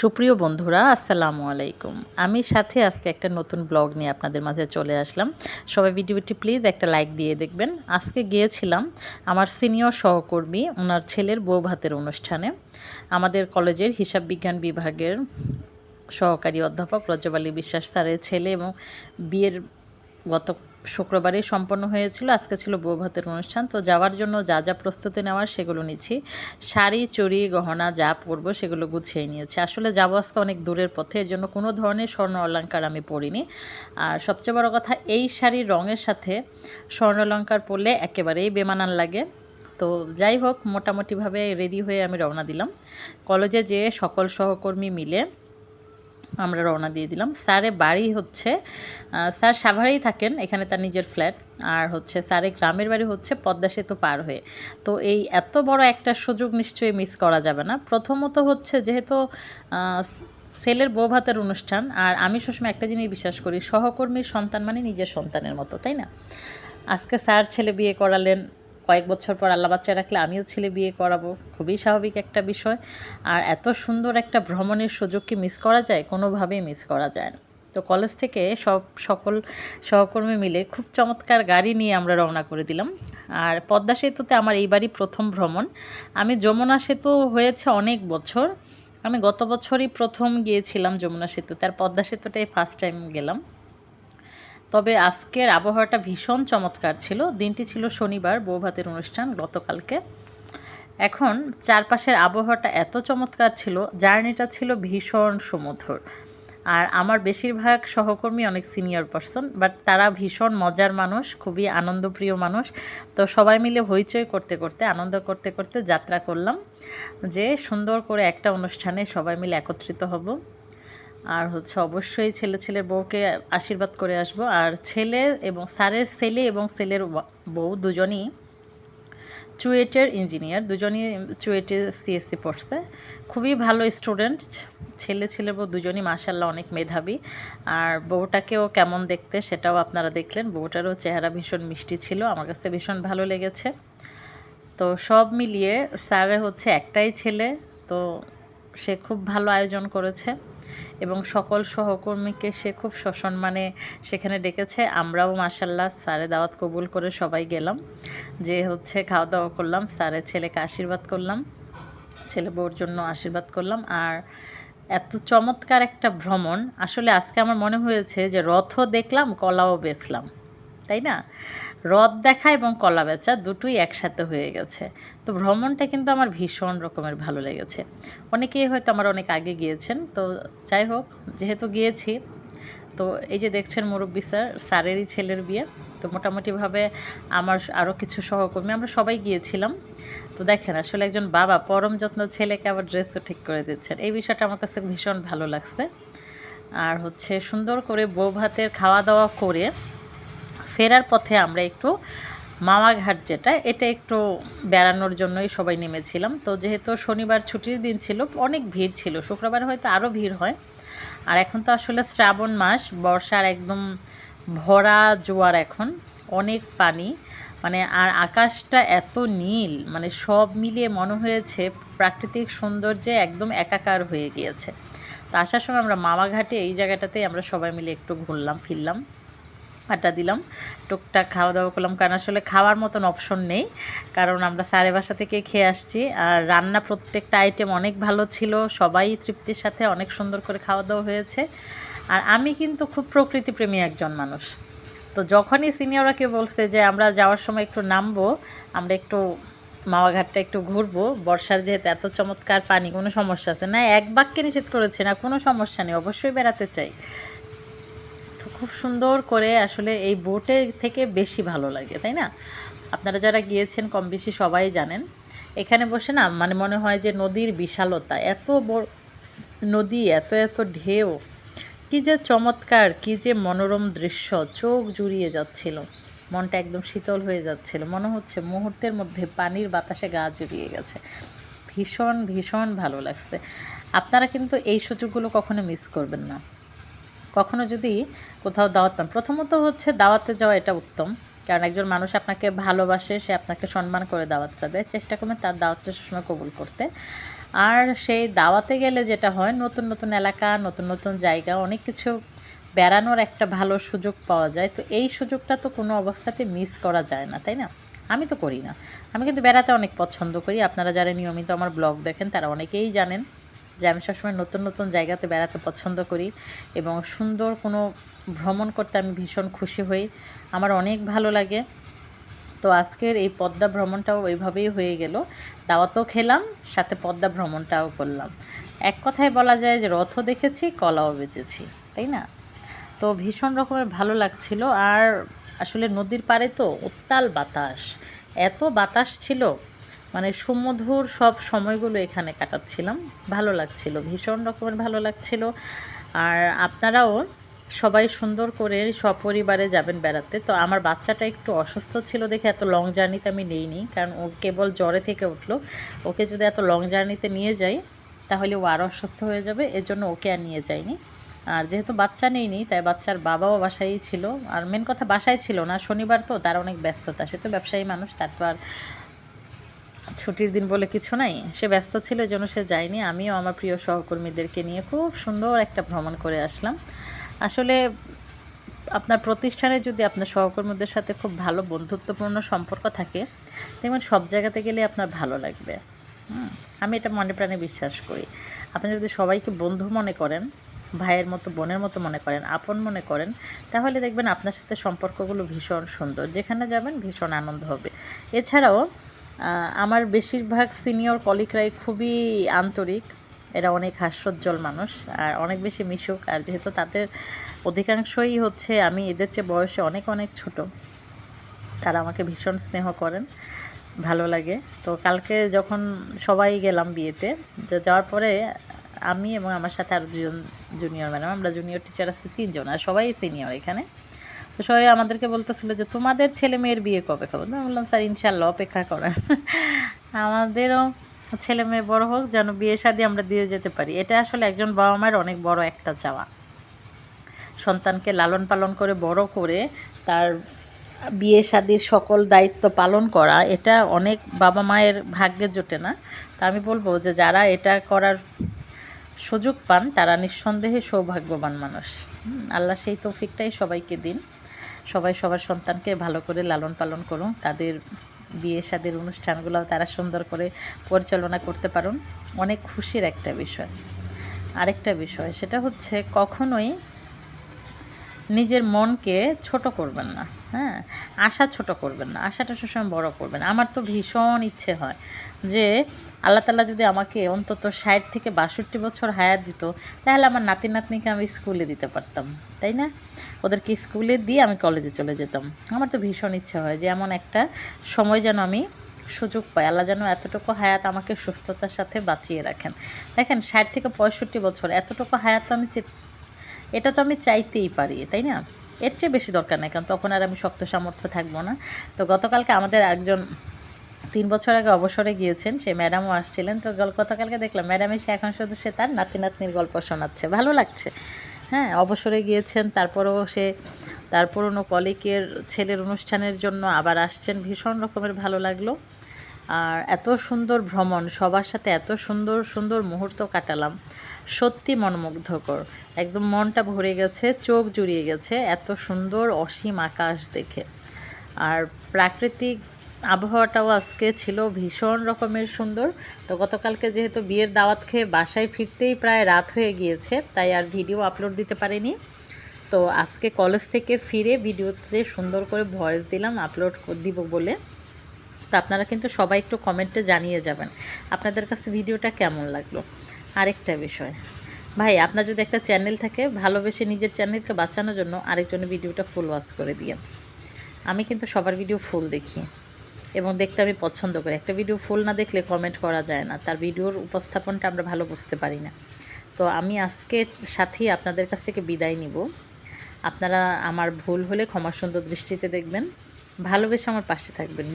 সুপ্রিয় বন্ধুরা, আসসালামু আলাইকুম। আমি সাথে আজকে একটা নতুন ব্লগ নিয়ে আপনাদের মাঝে চলে আসলাম। সবাই ভিডিওটি প্লিজ একটা লাইক দিয়ে দেখবেন। আজকে গিয়েছিলাম আমার সিনিয়র সহকর্মী ওনার ছেলের বউ ভাতের অনুষ্ঠানে। আমাদের কলেজের হিসাব বিজ্ঞান বিভাগের সহকারী অধ্যাপক রজবালী বিশ্বাস স্যারের ছেলে এবং বিয়ের গত শুক্রবারে সম্পন্ন হয়েছিল। আজকে ছিল বউ ভাতের অনুষ্ঠান। তো যাওয়ার জন্য যা যা প্রস্তুতি নেওয়ার সেগুলো নিচ্ছি। শাড়ি চুরি গহনা যা পরবো সেগুলো গুছিয়ে নিয়েছি। আসলে যাব আজকে অনেক দূরের পথে, এর জন্য কোনো ধরনের স্বর্ণ অলঙ্কার আমি পরিনি। আর সবচেয়ে বড় কথা, এই শাড়ির রঙের সাথে স্বর্ণ অলঙ্কার পরলে একেবারেই বেমানান লাগে। তো যাই হোক, মোটামুটিভাবে রেডি হয়ে আমি রওনা দিলাম। কলেজে যেয়ে সকল সহকর্মী মিলে আমরা রওনা দিয়ে দিলাম। স্যারে বাড়ি হচ্ছে স্যার সাভারেই থাকেন, এখানে তার নিজের ফ্ল্যাট। আর হচ্ছে স্যারের গ্রামের বাড়ি হচ্ছে পদ্মা সেতু পার হয়ে। তো এই এত বড় একটা সুযোগ নিশ্চয়ই মিস করা যাবে না। প্রথমত হচ্ছে যেহেতু ছেলের বউ ভাতের অনুষ্ঠান, আর আমি সবসময় একটা জিনিস বিশ্বাস করি, সহকর্মীর সন্তান মানে নিজের সন্তানের মতো, তাই না? আজকে স্যার ছেলে বিয়ে করালেন কয়েক বছর পর আল্লাহ বাচ্চা রাখলে আমিও ছেলে বিয়ে করাবো। খুবই স্বাভাবিক একটা বিষয়। আর এত সুন্দর একটা ভ্রমণের সুযোগ কি মিস করা যায়? কোনোভাবেই মিস করা যায় না। তো কলেজ থেকে সব সকল সহকর্মী মিলে খুব চমৎকার গাড়ি নিয়ে আমরা রওনা করে দিলাম। আর পদ্মা সেতুতে আমার এইবারই প্রথম ভ্রমণ। আমি যমুনা সেতু হয়েছে অনেক বছর। আমি গত বছরই প্রথম গিয়েছিলাম যমুনা সেতুতে। আর পদ্মা সেতুটাই ফার্স্ট টাইম গেলাম। তবে আজকের আবহাওয়াটা ভীষণ চমৎকার ছিল। দিনটি ছিল শনিবার বৌভাতের অনুষ্ঠান গতকালকে। এখন চারপাশের আবহাওয়াটা এত চমৎকার ছিল, জার্নিটা ছিল ভীষণ সুমধুর। আর আমার বেশিরভাগ সহকর্মী অনেক সিনিয়র পার্সন, বাট তারা ভীষণ মজার মানুষ, খুবই আনন্দপ্রিয় মানুষ। তো সবাই মিলে হইচই করতে করতে, আনন্দ করতে করতে যাত্রা করলাম যে সুন্দর করে একটা অনুষ্ঠানে সবাই মিলে একত্রিত হব। আর হচ্ছে অবশ্যই ছেলে ছেলের বউকে আশীর্বাদ করে আসব। আর ছেলে এবং স্যারের ছেলে এবং ছেলের বউ দুজনই চুয়েটের ইঞ্জিনিয়ার, দুজনই চুয়েটে সিএসসি পড়ছে। খুবই ভালো স্টুডেন্ট, ছেলে ছেলে বউ দুজনই মাসাল্লাহ অনেক মেধাবী। আর বউটাকেও কেমন দেখতে সেটাও আপনারা দেখলেন। বউটারও চেহারা ভীষণ মিষ্টি ছিল, আমার কাছে ভীষণ ভালো লেগেছে। তো সব মিলিয়ে স্যারের হচ্ছে একটাই ছেলে, তো সে খুব ভালো আয়োজন করেছে। এবং সকল সহকর্মীকে সে খুব সসম্মানে সেখানে ডেকেছে। আমরাও মাসাল্লাহ স্যারে দাওয়াত কবুল করে সবাই গেলাম। যে হচ্ছে খাওয়া দাওয়া করলাম, স্যারের ছেলেকে আশীর্বাদ করলাম, ছেলে বউর জন্য আশীর্বাদ করলাম। আর এত চমৎকার একটা ভ্রমণ। আসলে আজকে আমার মনে হয়েছে যে রথও দেখলাম, কলাও বেচলাম। তাই না? রথ দেখা এবং কলা বেচা দুটোই একসাথে হয়ে গেছে। তো ভ্রমণটা কিন্তু আমার ভীষণ রকমের ভালো লেগেছে। অনেকেই হয়তো আমার অনেক আগে গিয়েছেন, তো যাই হোক, যেহেতু গিয়েছি, তো এই যে দেখছেন মুরব্বী স্যার, স্যারেরই ছেলের বিয়ে, তো মোটামুটিভাবে আমার আরও কিছু সহকর্মী, আমরা সবাই গিয়েছিলাম। তো দেখেন, আসলে একজন বাবা পরম যত্ন ছেলেকে আবার ড্রেসও ঠিক করে দিচ্ছেন। এই বিষয়টা আমার কাছে ভীষণ ভালো লাগছে। আর হচ্ছে সুন্দর করে বউ ভাতের খাওয়া দাওয়া করে ফেরার পথে আমরা একটু মামাঘাট যেটা, এটা একটু বেড়ানোর জন্যই সবাই নেমেছিলাম। তো যেহেতু শনিবার ছুটির দিন ছিল, অনেক ভিড় ছিল, শুক্রবার হয়তো আরও ভিড় হয়। আর এখন তো আসলে শ্রাবণ মাস, বর্ষার একদম ভরা জোয়ার এখন, অনেক পানি। মানে আর আকাশটা এত নীল মানে সব মিলিয়ে মনে হয়েছে প্রাকৃতিক সৌন্দর্যে একদম একাকার হয়ে গিয়েছে। তো আসার সময় আমরা মামাঘাটে এই জায়গাটাতেই আমরা সবাই মিলে একটু ঘুরলাম, ফিরলাম। আড্ডা দিলাম, টুকটাক খাওয়া দাওয়া করলাম, কারণ আসলে খাওয়ার মতন অপশন নেই। কারণ আমরা সাড়ে বাসা থেকে খেয়ে আসছি, আর রান্না প্রত্যেকটা আইটেম অনেক ভালো ছিল, সবাই তৃপ্তির সাথে অনেক সুন্দর করে খাওয়া দাওয়া হয়েছে। আর আমি কিন্তু খুব প্রকৃতিপ্রেমী একজন মানুষ। তো যখনই সিনিয়ররা কেউ বলছে যে আমরা যাওয়ার সময় একটু নামবো, আমরা একটু মাওয়াঘাটটা একটু ঘুরবো, বর্ষার যেহেতু এত চমৎকার পানি, কোনো সমস্যা আছে? না, এক বাক্যে নিষেধ করেছে, না, কোনো সমস্যা নেই, অবশ্যই বেড়াতে চাই। খুব সুন্দর করে আসলে এই বোটে থেকে বেশি ভালো লাগে, তাই না? আপনারা যারা গিয়েছেন, কম বেশি সবাই জানেন। এখানে বসে না মানে মনে হয় যে নদীর বিশালতা, এত বড় নদী, এত এত ঢেউ, কি যে চমৎকার, কি যে মনোরম দৃশ্য, চোখ জুড়িয়ে যাচ্ছিল, মনটা একদম শীতল হয়ে যাচ্ছিল, মনে হচ্ছে মুহূর্তের মধ্যে পানির বাতাসে গা জুড়িয়ে গেছে। ভীষণ ভীষণ ভালো লাগছে। আপনারা কিন্তু এই সুযোগগুলো কখনো মিস করবেন না। কখনো যদি কোথাও দাওয়াত পান, প্রথমত হচ্ছে দাওয়াতে যাওয়া এটা উত্তম। কারণ একজন মানুষ আপনাকে ভালোবাসে, সে আপনাকে সম্মান করে দাওয়াতটা দেয়। চেষ্টা করবেন তার দাওয়াতটা সবসময় কবুল করতে। আর সেই দাওয়াতে গেলে যেটা হয়, নতুন নতুন এলাকা, নতুন নতুন জায়গা, অনেক কিছু বেড়ানোর একটা ভালো সুযোগ পাওয়া যায়। তো এই সুযোগটা তো কোনো অবস্থাতে মিস করা যায় না, তাই না? আমি তো করি না। আমি কিন্তু বেড়াতে অনেক পছন্দ করি। আপনারা যারা নিয়মিত আমার ব্লগ দেখেন, তারা অনেকেই জানেন। যে আমি সবসময় নতুন নতুন জায়গাতে বেড়াতে পছন্দ করি এবং সুন্দর কোনো ভ্রমণ করতে আমি ভীষণ খুশি হই। আমার অনেক ভালো লাগে। তো আজকের এই পদ্মা ভ্রমণটাও ওইভাবেই হয়ে গেল। দাওয়াতও খেলাম, সাথে পদ্মা ভ্রমণটাও করলাম। এক কথায় বলা যায় যে রথও দেখেছি, কলাও বেঁচেছি, তাই না? তো ভীষণ রকমের ভালো লাগছিল। আর আসলে নদীর পাড়ে তো উত্তাল বাতাস। এত বাতাস ছিল মানে সুমধুর সব সময়গুলো এখানে কাটাচ্ছিলাম। ভালো লাগছিল, ভীষণ রকমের ভালো লাগছিল। আর আপনারাও সবাই সুন্দর করে সপরিবারে যাবেন বেড়াতে। তো আমার বাচ্চাটা একটু অসুস্থ ছিল দেখে এত লং জার্নিতে আমি নিইনি, কারণ ও কেবল জ্বরে থেকে উঠল। ওকে যদি এত লং জার্নিতে নিয়ে যাই, তাহলে ও আরও অসুস্থ হয়ে যাবে, এজন্য ওকে আর নিয়ে যাইনি। আর যেহেতু বাচ্চা নেইনি, তাই বাচ্চার বাবাও বাসায়ই ছিল। আর মেন কথা বাসায় ছিল না, শনিবার তো, তার অনেক ব্যস্ততা, সে তো ব্যবসায়ী মানুষ, তার তো আর ছুটির দিন বলে কিছু নাই। সে ব্যস্ত ছিল জন্য সে যায়নি। আমিও আমার প্রিয় সহকর্মীদেরকে নিয়ে খুব সুন্দর একটা ভ্রমণ করে আসলাম। আসলে আপনার প্রতিষ্ঠানে যদি আপনার সহকর্মীদের সাথে খুব ভালো বন্ধুত্বপূর্ণ সম্পর্ক থাকে দেখবেন সব জায়গাতে গেলে আপনার ভালো লাগবে। আমি এটা মনে প্রাণে বিশ্বাস করি। আপনি যদি সবাইকে বন্ধু মনে করেন, ভাইয়ের মতো, বোনের মতো মনে করেন, আপন মনে করেন, তাহলে দেখবেন আপনার সাথে সম্পর্কগুলো ভীষণ সুন্দর। যেখানে যাবেন ভীষণ আনন্দ হবে। এছাড়াও আমার বেশিরভাগ সিনিয়র কলিগরাই খুবই আন্তরিক। এরা অনেক হাস্যোজ্জ্বল মানুষ আর অনেক বেশি মিশুক। আর যেহেতু তাদের অধিকাংশই হচ্ছে আমি, এদের চেয়ে বয়সে অনেক অনেক ছোট। তারা আমাকে ভীষণ স্নেহ করেন, ভালো লাগে। তো কালকে যখন সবাই গেলাম বিয়েতে যাওয়ার পরে আমি এবং আমার সাথে আরও দুজন জুনিয়র ম্যাডাম আমরা জুনিয়র টিচার আছি তিনজন, আর সবাই সিনিয়র এখানে। তো সবাই আমাদেরকে বলতেছিল যে, তোমাদের ছেলে মেয়ের বিয়ে কবে খাব তো বললাম, স্যার ইনশাল্লাহ অপেক্ষা করেন। আমাদেরও ছেলে মেয়ে বড় হোক, যেন বিয়ে শাদি আমরা দিয়ে যেতে পারি। এটা আসলে একজন বাবা মায়ের অনেক বড় একটা চাওয়া। সন্তানকে লালন পালন করে, বড় করে তার বিয়ে শাদির সকল দায়িত্ব পালন করা, এটা অনেক বাবা মায়ের ভাগ্যে জোটে না। তো আমি বলব যে, যারা এটা করার সুযোগ পান, তারা নিঃসন্দেহে সৌভাগ্যবান মানুষ। আল্লাহ সেই তৌফিকটাই সবাইকে দিন। সবাই সবার সন্তানকে ভালো করে লালন পালন করুন। তাদের বিয়ে সাদের অনুষ্ঠানগুলো তারা সুন্দর করে পরিচালনা করতে পারুন। অনেক খুশির একটা বিষয়। আরেকটা বিষয়, সেটা হচ্ছে কখনোই নিজের মনকে ছোট করবেন না হ্যাঁ? আশা ছোট করবেন না, আশাটা সবসময় বড় করবেন। আমার তো ভীষণ ইচ্ছে হয় যে আল্লাহ তালা যদি আমাকে অন্তত ষাট থেকে বাষট্টি বছর হায়াত দিত, তাহলে আমার নাতি নাতনিকে আমি স্কুলে দিতে পারতাম, তাই না? ওদেরকে স্কুলে দিয়ে আমি কলেজে চলে যেতাম। আমার তো ভীষণ ইচ্ছে হয় যে এমন একটা সময় যেন আমি সুযোগ পাই। আল্লাহ যেন এতটুকু হায়াত আমাকে সুস্থতার সাথে বাঁচিয়ে রাখেন। দেখেন, ষাট থেকে পঁয়ষট্টি বছর, এতটুকু হায়াত তো আমি এটা তো আমি চাইতেই পারি, তাই না? এর চেয়ে বেশি দরকার নেই, কারণ তখন আর আমি শক্ত সামর্থ্য থাকব না। তো গতকালকে আমাদের একজন তিন বছর আগে অবসরে গিয়েছেন, সে ম্যাডামও আসছিলেন। তো গতকালকে দেখলাম ম্যাডাম এসে এখন শুধু সে তার নাতি নাতনির গল্প শোনাচ্ছে। ভালো লাগছে। হ্যাঁ অবসরে গিয়েছেন, তারপরেও সে তার পুরনো কলিকের ছেলের অনুষ্ঠানের জন্য আবার আসছেন। ভীষণ রকমের ভালো লাগল। আর এত সুন্দর ভ্রমণ, সবার সাথে এত সুন্দর সুন্দর মুহূর্ত কাটালাম। সত্যি মনমুগ্ধকর। একদম মনটা ভরে গেছে, চোখ জুড়িয়ে গেছে এত সুন্দর অসীম আকাশ দেখে। আর প্রাকৃতিক আবহাওয়াটাও আজকে ছিল ভীষণ রকমের সুন্দর। তো গতকালকে যেহেতু বিয়ের দাওয়াত খেয়ে বাসায় ফিরতেই প্রায় রাত হয়ে গিয়েছে, তাই আর ভিডিও আপলোড দিতে পারিনি। তো আজকে কলেজ থেকে ফিরে ভিডিওতে সুন্দর করে ভয়েস দিলাম, আপলোড দিব বলে। তো আপনারা কিন্তু সবাই একটু কমেন্টে জানিয়ে যাবেন আপনাদের কাছে ভিডিওটা কেমন লাগল। আরেকটা বিষয়, ভাই আপনার যদি একটা চ্যানেল থাকে ভালোবেসে নিজের চ্যানেলকে বাঁচানোর জন্য আরেকজনের ভিডিওটা ফুল ওয়াশ করে দিয়ে আমি কিন্তু সবার ভিডিও ফুল দেখি এবং দেখতে আমি পছন্দ করি। একটা ভিডিও ফুল না দেখলে কমেন্ট করা যায় না, তার ভিডিওর উপস্থাপনটা আমরা ভালো বুঝতে পারি না। তো আমি আজকে সাথেই আপনাদের কাছ থেকে বিদায় নিব। আপনারা আমার ভুল হলে ক্ষমা সুন্দর দৃষ্টিতে দেখবেন, ভালোবেসে আমার পাশে থাকবেন।